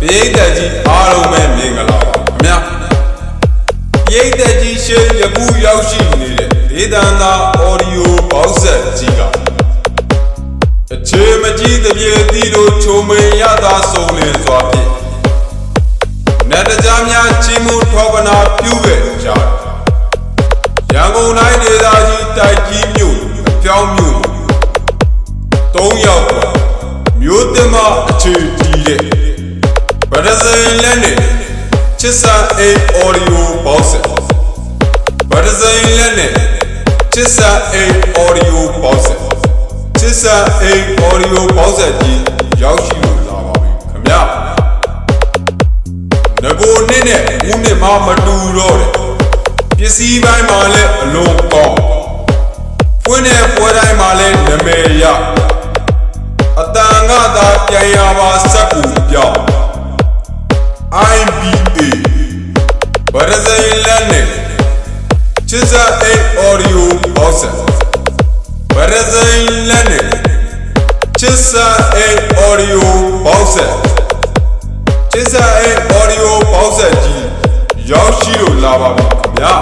ပိဋကကြီးအားလုံးပဲမင်္ဂလာပါခင်ဗျာပိဋကကြီးရှေးယခုရောက်ရှိနေတဲ့ဒေသန္တာအော်ဒီယိုဘောက်ဆက် ကြီးကအခြေမကြီးတပြေသီတို့ချုံမင်ရတာဆုံးလင်းစွာဖြင့်နတ်တရားများချင်းမှုထောပနာပြုခဲ့ကြတယ်ရန်ကုန်တိုင်းဒေသကြီးတိုက်ကြီးမြို့အပြောင်းမြို့သုံးယောက်ကမြို့တင်မအခြေကြီးတဲ့ဗရဇိန်လက်နဲ့ချစ်စာအိတ်အော်ဒီယိုဘောက်ဆက်ဗရဇိန်လက်နဲ့ချစ်စာအိတ်အော်ဒီယိုဘောက်ဆက်ချ စ်စာအိတ်အော်ဒီယိုဘောက်ဆက်ကြီးရောက်ရှိလို့လာပါပြီခင်ဗျာငကိုနှစ်နဲ့ဦးနှစ်မှမတူတော့တယ်ပစ္စည်းပိုင်းမှာလည်းအလုံးကောင်းဖွင့်တဲ့ပွဲတိုင်းမှာလည်းနမယ်ရအတန်ကသာပြန်ရပါစက်ကူပြောင်း IBA ဗရဇိန်လက်နဲ့ချစ်စာအိတ်အော်ဒီယိုဘောက်ဆက်ဗ ရဇိန်လက်နဲ့ချစ်စာအိတ်အော်ဒီယိုဘောက်ဆက်ချစ်စာအိတ်အော်ဒီယိုဘောက်ဆက်ကြီးရောက်ရှိလို့လာပါပြီခင်ဗျာ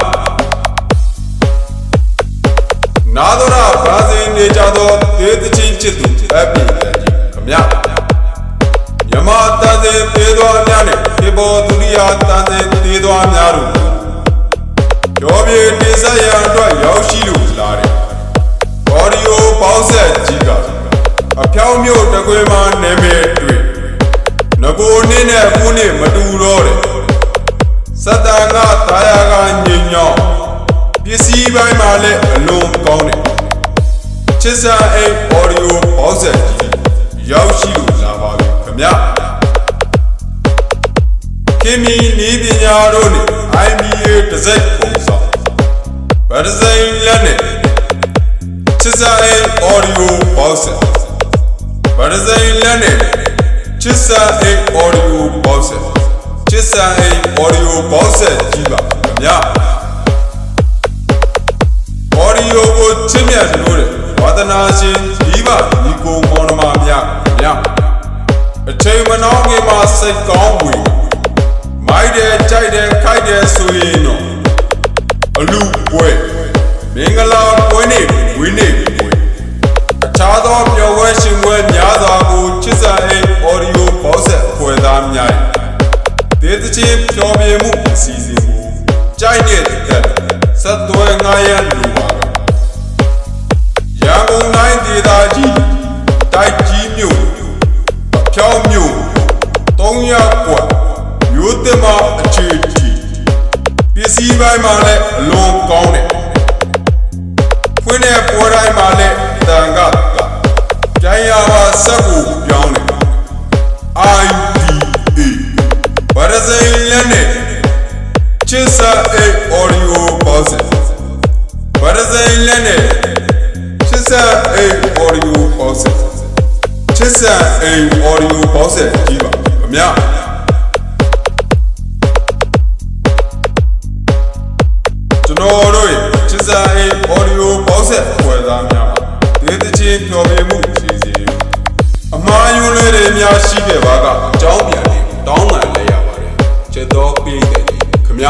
နာဒရာဘရာဇီနေကြသောဒေသချင်းချစ်သူအပီတန်ကြီးခင်ဗျာမြမတန်စေသေးသောအများနဲ့ဒီဘောသူရိယာတန်စေသေးသောအများတို့ကျော်ပြေတိဆက်ရန်အတွက်ရောက်ရှိလို့လာတယ်။ဘော်ဒီယို ပေါင်းဆက်ကြီးကအဖြောင်းမျိုးတကွေမှာနေမဲ့တွေ့ငကိုနင်းနဲ့အခုနှစ်မတူတော့တယ်။စတန်ကတာယာကညင်ညောင်းပစ္စည်းပိုင်းမှာလည်းအလွန်ကောင်းတယ်။ချစ်စာအိတ်ဘော်ဒီယိုပေါင်းဆက်ကြီးရောက်ရှိလို့လာပါပြီခင်ဗျာခင်မီနီးပညာတို့နဲ့ IBA တစ်စက်ပုံဆောင်ဗရဇိန်လက်နဲ့ ချစ်စာအိတ်အော်ဒီယိုဘောက်ဆက်ဗရဇိန်လက်နဲ့ချစ်စာအိတ်အော်ဒီယိုဘောက်ဆက်ချစ်စာအိတ်အော်ဒီယိုဘောက်ဆက်ကြီးပါခင်ဗျာအော်ဒီယိုကိုချစ်မြတ်လို့တဲ့ဝါသနာရှင်ဒီပါဒီကိုမောင်နှမများများအချိန်မနှောင်းခင်မှာစိတ်ကောင်းဝင်မိုက်တယ်ကြိုက်တယ်ခိုက်တယ်ဆိုရင်တော့အလူပွဲမင်္ဂလာပွဲ နေဝင်းနေပွဲအခြားသောပျော်ပွဲရှင်ပွဲများစွာကိုချစ်စာအိတ်အော်ဒီယိုဘောက်ဆက်ဖွဲ့သားများဒေသချင်းပျော်ပြမှုအစီအစဉ်ကိုကြိုက်နေတဲ့ဆက်သွယ်ငားရလူပါကရန်ကုန်တိုင်းဒေသကြီးတိုက်ကြီးမြို့အဖြောင်းမြို့၃ရပ်ကွက်မြို့တင်မအခြေတီပစ္စည်းပိုင်းမှာလည်းအလွန်ကောင်းတယ်ဖွင့် တဲ့ပွဲတိုင်းမှာလည်းတန်ကကကြိုင်ရပါစက်ကိုပြောင်းတယ် IDA ဗရဇိန်လက်နဲ့ချစ်စာအိတ်အော်ဒီယိုပေါစက်ဗရဇိန်လက်နဲ့ချစ်ဆက်အိမ်အော်ဒီယိုပေါက်ဆက်ချစ်ဆက်အိမ်အော်ဒီယိုပေါက်ဆက်ကြီးပါအများ စာအိမ်အော်ဒီယိုပေါက်ဆက်ပွဲသားများဒေသချင်းပျော်ပေမှုရှိစေအမားယွန်းလေးတွေများရှိခဲ့ပါကအကြောင်းပြန်လေးတောင်းပန်လဲရပါတယ်ချက်တော်ပြည့်တယ်ခမ